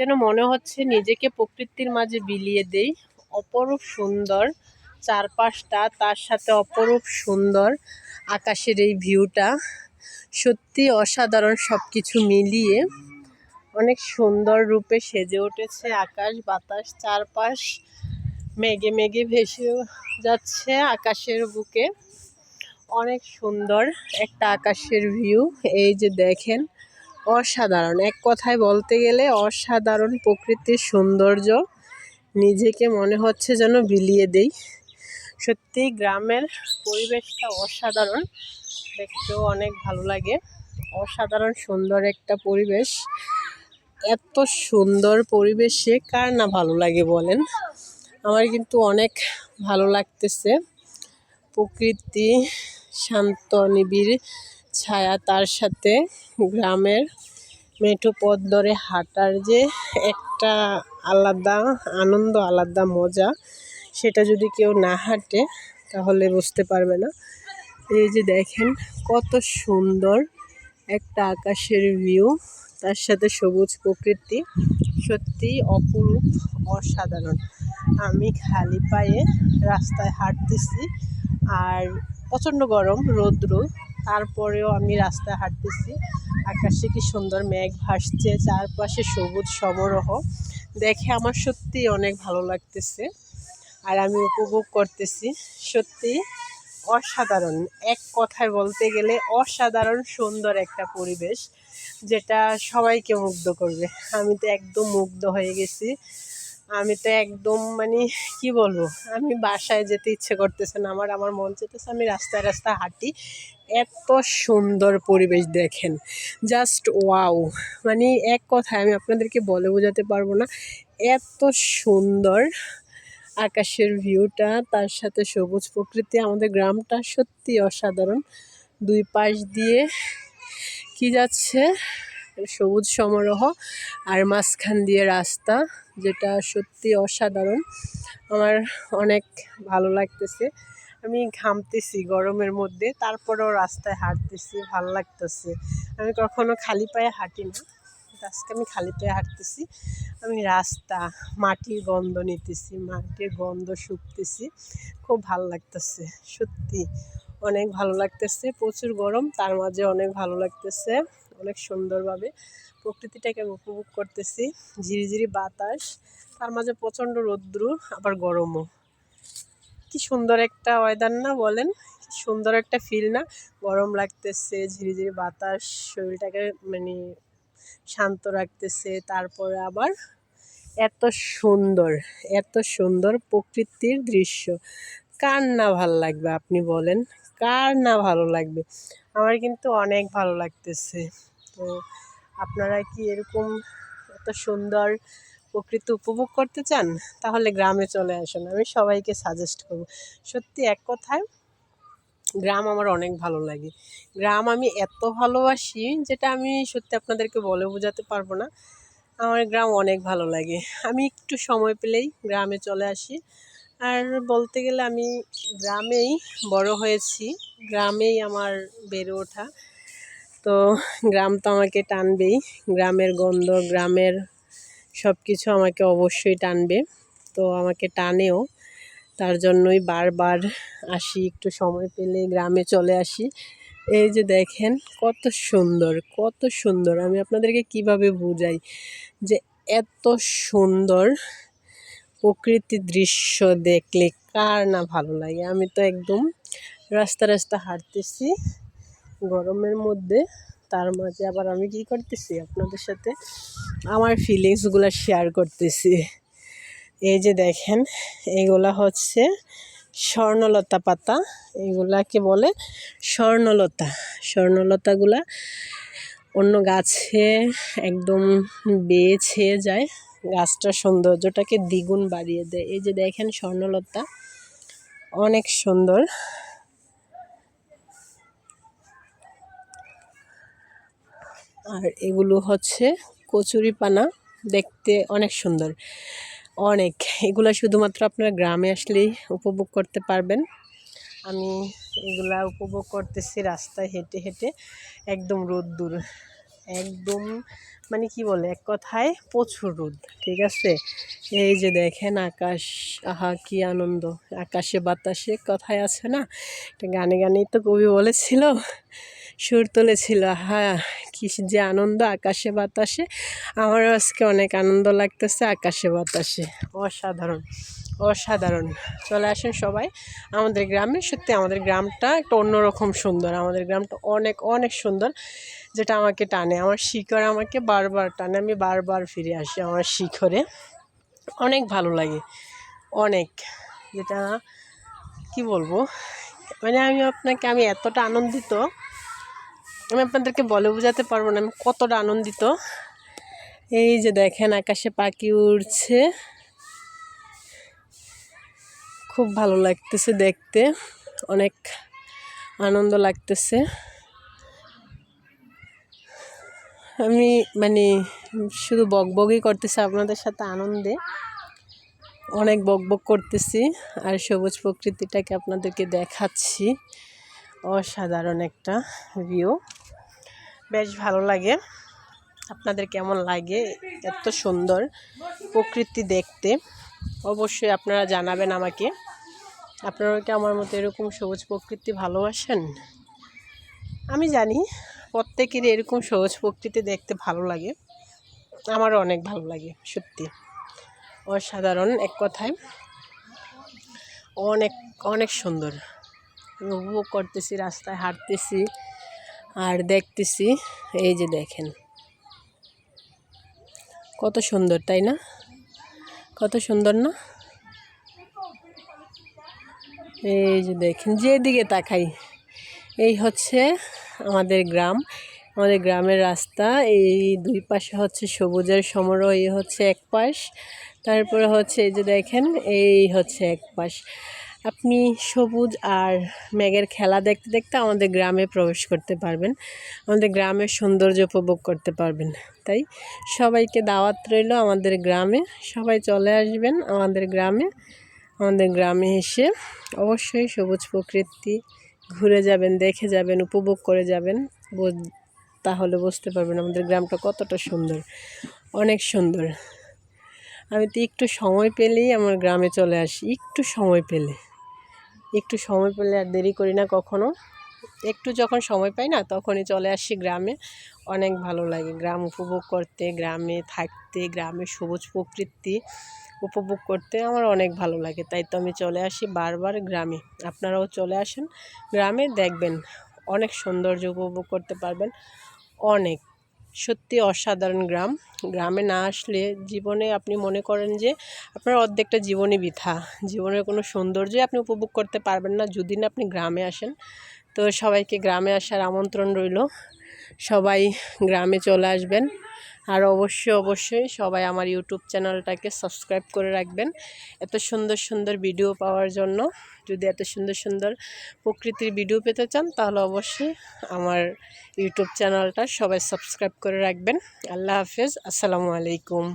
যেন মনে হচ্ছে নিজেকে প্রকৃতির মাঝে বিলিয়ে দেই। অপরূপ সুন্দর চারপাশটা, তার সাথে অপরূপ সুন্দর আকাশের এই ভিউটা। সত্যি অসাধারণ সব কিছু মিলিয়ে অনেক সুন্দর রূপে সেজে উঠেছে আকাশ, বাতাস, চারপাশ মেঘে মেঘে ভেসে যাচ্ছে আকাশের বুকে। অনেক সুন্দর একটা আকাশের ভিউ, এই যে দেখেন অসাধারণ। এক কথায় বলতে গেলে অসাধারণ প্রকৃতির সৌন্দর্য। নিজেকে মনে হচ্ছে যেন বিলিয়ে দেই। সত্যি গ্রামের পরিবেশটা অসাধারণ। দেখতেও অনেক ভালো লাগে। অসাধারণ সুন্দর একটা পরিবেশ। এত সুন্দর পরিবেশে কার না ভালো লাগে বলেন? আমার কিন্তু অনেক ভালো লাগতেছে। প্রকৃতি শান্ত, নিবিড় ছায়া তার সাথে গ্রামের মেঠো পথ ধরে হাঁটার যে একটা আলাদা আনন্দ, আলাদা মজা, সেটা যদি কেউ না হাঁটে, তাহলে বুঝতে পারবে না। এই যে দেখেন, কত সুন্দর একটা আকাশের ভিউ তার সাথে সবুজ প্রকৃতি। সত্যিই অপরূপ, অসাধারণ। আমি খালি পায়ে রাস্তায় হাঁটতেছি, আর প্রচণ্ড গরম, রৌদ্র। তারপরেও আমি রাস্তায় হাঁটতেছি। আকাশে কি সুন্দর মেঘ ভাসছে, চারপাশে সবুজ সমারোহ। দেখে আমার সত্যিই অনেক ভালো লাগতেছে আর আমি উপভোগ করতেছি। সত্যি অসাধারণ। এক কথায় বলতে গেলে অসাধারণ সুন্দর একটা পরিবেশ যেটা সবাইকে মুগ্ধ করবে। আমি তো একদম মুগ্ধ হয়ে গেছি। আমি তো একদম মানে কি বলব? আমি বাসায় যেতে ইচ্ছে করতেছে না। আমার আমার মন চেতেছে আমি রাস্তায় রাস্তায় হাঁটি। এত সুন্দর পরিবেশ দেখেন। জাস্ট ওয়াও মানে এক কথায় আমি আপনাদেরকে বলে বোঝাতে পারব না। এত সুন্দর আকাশের ভিউটা, তার সাথে সবুজ প্রকৃতি, আমাদের গ্রামটা সত্যি অসাধারণ। দুই পাশ দিয়ে কি যাচ্ছে? সবুজ সমারোহ আর মাঝখান দিয়ে রাস্তা। যেটা সত্যি অসাধারণ। আমার অনেক ভালো লাগতেছে। আমি ঘামতেছি গরমের মধ্যে, তারপরেও রাস্তায় হাঁটতেছি, ভালো লাগতেছে। আমি কখনো খালি পায়ে হাঁটি না আজকে আমি খালি পায়ে হাঁটতেছি। আমি রাস্তা, মাটির গন্ধ নিতেছি, মাটির গন্ধ শুকতেছি। খুব ভালো লাগতেছে, সত্যি। অনেক ভালো লাগতেছে, প্রচুর গরম, তার মাঝে অনেক ভালো লাগতেছে, অনেক সুন্দরভাবে। প্রকৃতিটাকে উপভোগ করতেছি, ঝিরিঝিরি বাতাস, তার মাঝে প্রচণ্ড রৌদ্র, আবার গরমও। কি সুন্দর একটা ওয়েদার না বলেন? সুন্দর একটা ফিল না? গরম লাগতেছে, ঝিরিঝিরি বাতাস, শরীরটাকে মানে শান্ত রাখতেছে, তারপরে আবার এত সুন্দর এত সুন্দর প্রকৃতির দৃশ্য। কার না ভালো লাগবে আপনি বলেন? কার না ভালো লাগবে? আমার কিন্তু অনেক ভালো লাগতেছে। তো আপনারা কি এরকম এত সুন্দর প্রকৃতি উপভোগ করতে চান? তাহলে গ্রামে চলে আসুন। আমি সবাইকে সাজেস্ট করব। সত্যি এক কথায়, গ্রাম আমার অনেক ভালো লাগে। গ্রাম আমি এত ভালোবাসি যেটা আমি সত্যি আপনাদেরকে বলে বোঝাতে পারব না। আমার গ্রাম অনেক ভালো লাগে। আমি একটু সময় পেলেই গ্রামে চলে আসি। আর বলতে গেলে আমি গ্রামেই বড় হয়েছি, গ্রামেই আমার বেড়ে ওঠা। তো গ্রাম তো আমাকে টানবেই, গ্রামের গন্ধ, গ্রামের সব কিছু আমাকে অবশ্যই টানবে। তো আমাকে টানেও, তার জন্যই বারবার আসি, একটু সময় পেলে গ্রামে চলে আসি। এই যে দেখেন, কত সুন্দর কত সুন্দর। আমি আপনাদেরকে কীভাবে বুঝাই যে এত সুন্দর প্রকৃতির দৃশ্য দেখলে কার না ভালো লাগে? আমি তো একদম রাস্তা রাস্তা হাঁটতেছি, গরমের মধ্যে, তার মাঝে আবার আমি কি করতেছি? আপনাদের সাথে আমার ফিলিংসগুলো শেয়ার করতেছি। এই যে দেখেন এইগুলা হচ্ছে স্বর্ণলতা পাতা, এগুলাকে বলে স্বর্ণলতা। স্বর্ণলতাগুলা অন্য গাছে একদম বেয়ে ছেয়ে যায় গাছটার সৌন্দর্যটাকে দ্বিগুণ বাড়িয়ে দেয়। এই যে দেখেন স্বর্ণলতা, অনেক সুন্দর। আর এগুলো হচ্ছে কচুরিপানা দেখতে অনেক সুন্দর। অনেক, এগুলা শুধুমাত্র আপনারা গ্রামে আসলেই উপভোগ করতে পারবেন। আমি এগুলা উপভোগ করতেছি রাস্তায় হেঁটে হেঁটে, একদম রোদ্দুর, একদম মানে কি বলে, এক কথায় প্রচুর রোদ, ঠিক আছে? এই যে দেখেন আকাশ, আহা, কি আনন্দ। আকাশে বাতাসে কথায় আছে না? এটা গানে গানেই তো কবি বলেছিল, সুর তুলেছিল হ্যাঁ কি যে আনন্দ আকাশে বাতাসে। আমারও আজকে অনেক আনন্দ লাগতেছে আকাশে বাতাসে, অসাধারণ। অসাধারণ। চলে আসেন সবাই আমাদের গ্রামে। সত্যি আমাদের গ্রামটা একটা অন্যরকম সুন্দর। আমাদের গ্রামটা অনেক অনেক সুন্দর, যেটা আমাকে টানে। আমার শিকড় আমাকে বারবার টানে। আমি বারবার ফিরে আসি আমার শিখরে অনেক ভালো লাগে। অনেক। যেটা কি বলব? মানে আমি আপনাকে, আমি এতটা আনন্দিত, আমি আপনাদেরকে বলে বোঝাতে পারব না আমি কতটা আনন্দিত। এই যে দেখেন আকাশে পাখি উড়ছে। খুব ভালো লাগতেছে দেখতে। অনেক আনন্দ লাগতেছে। আমি মানে শুধু বকবকই করতেছি আপনাদের সাথে আনন্দে। অনেক বকবক করতেছি আর সবুজ প্রকৃতিটাকে আপনাদেরকে দেখাচ্ছি। অসাধারণ একটা ভিউ বেশ ভালো লাগে। আপনাদের কেমন লাগে? এত সুন্দর প্রকৃতি দেখতে। অবশ্যই আপনারা জানাবেন আমাকে। আপনারা কি আমার মতো এরকম সবুজ প্রকৃতি ভালোবাসেন? আমি জানি প্রত্যেকেরই এরকম সবুজ প্রকৃতি দেখতে ভালো লাগে। আমারও অনেক ভালো লাগে, সত্যি। অসাধারণ এক কথায়। অনেক অনেক সুন্দর। উপভোগ করতেছি, রাস্তায় হাঁটতেছি আর দেখতেছি, এই যে দেখেন। কত সুন্দর, তাই না? সুন্দর না? এই যে দেখেন, যেদিকে তাকাই, এই হচ্ছে আমাদের গ্রাম। আমাদের গ্রামের রাস্তা, এই দুই পাশে হচ্ছে সবুজের সমারোহ, এই হচ্ছে এক পাশ তারপরে হচ্ছে এই যে দেখেন, এই হচ্ছে এক পাশ আপনি সবুজ আর মেঘের খেলা দেখতে দেখতে আমাদের গ্রামে প্রবেশ করতে পারবেন। আমাদের গ্রামের সৌন্দর্য উপভোগ করতে পারবেন। তাই সবাইকে দাওয়াত রইল আমাদের গ্রামে। সবাই চলে আসবেন আমাদের গ্রামে। আমাদের গ্রামে এসে অবশ্যই সবুজ প্রকৃতি ঘুরে যাবেন, দেখে যাবেন, উপভোগ করে যাবেন। তাহলে বুঝতে পারবেন আমাদের গ্রামটা কতটা সুন্দর, অনেক সুন্দর। আমি তো একটু সময় পেলেই আমার গ্রামে চলে আসি, একটু সময় পেলে। একটু সময় পেলে আর দেরি করি না কখনো। একটু যখন সময় পাই না, তখনই চলে আসি গ্রামে। অনেক ভালো লাগে গ্রাম উপভোগ করতে, গ্রামে থাকতে, গ্রামে সবুজ প্রকৃতি উপভোগ করতে আমার অনেক ভালো লাগে। তাই তো আমি চলে আসি বারবার গ্রামে। আপনারাও চলে আসেন গ্রামে, দেখবেন অনেক সৌন্দর্য উপভোগ করতে পারবেন। অনেক। সত্যি অসাধারণ গ্রাম। গ্রামে না আসলে জীবনে আপনি মনে করেন যে আপনার অর্ধেকটা জীবনই বৃথা। জীবনের কোনো সৌন্দর্যই আপনি উপভোগ করতে পারবেন না যদি না আপনি গ্রামে আসেন। তো সবাইকে গ্রামে আসার আমন্ত্রণ রইল। সবাই গ্রামে চলে আসবেন। আর অবশ্যই অবশ্যই সবাই আমার ইউটিউব চ্যানেলটাকে সাবস্ক্রাইব করে রাখবেন। এত সুন্দর সুন্দর ভিডিও পাওয়ার জন্য। যদি এত সুন্দর সুন্দর প্রকৃতির ভিডিও পেতে চান, তাহলে অবশ্যই আমার ইউটিউব চ্যানেলটা সবাই সাবস্ক্রাইব করে রাখবেন। আল্লাহ হাফেজ। আসসালামু আলাইকুম।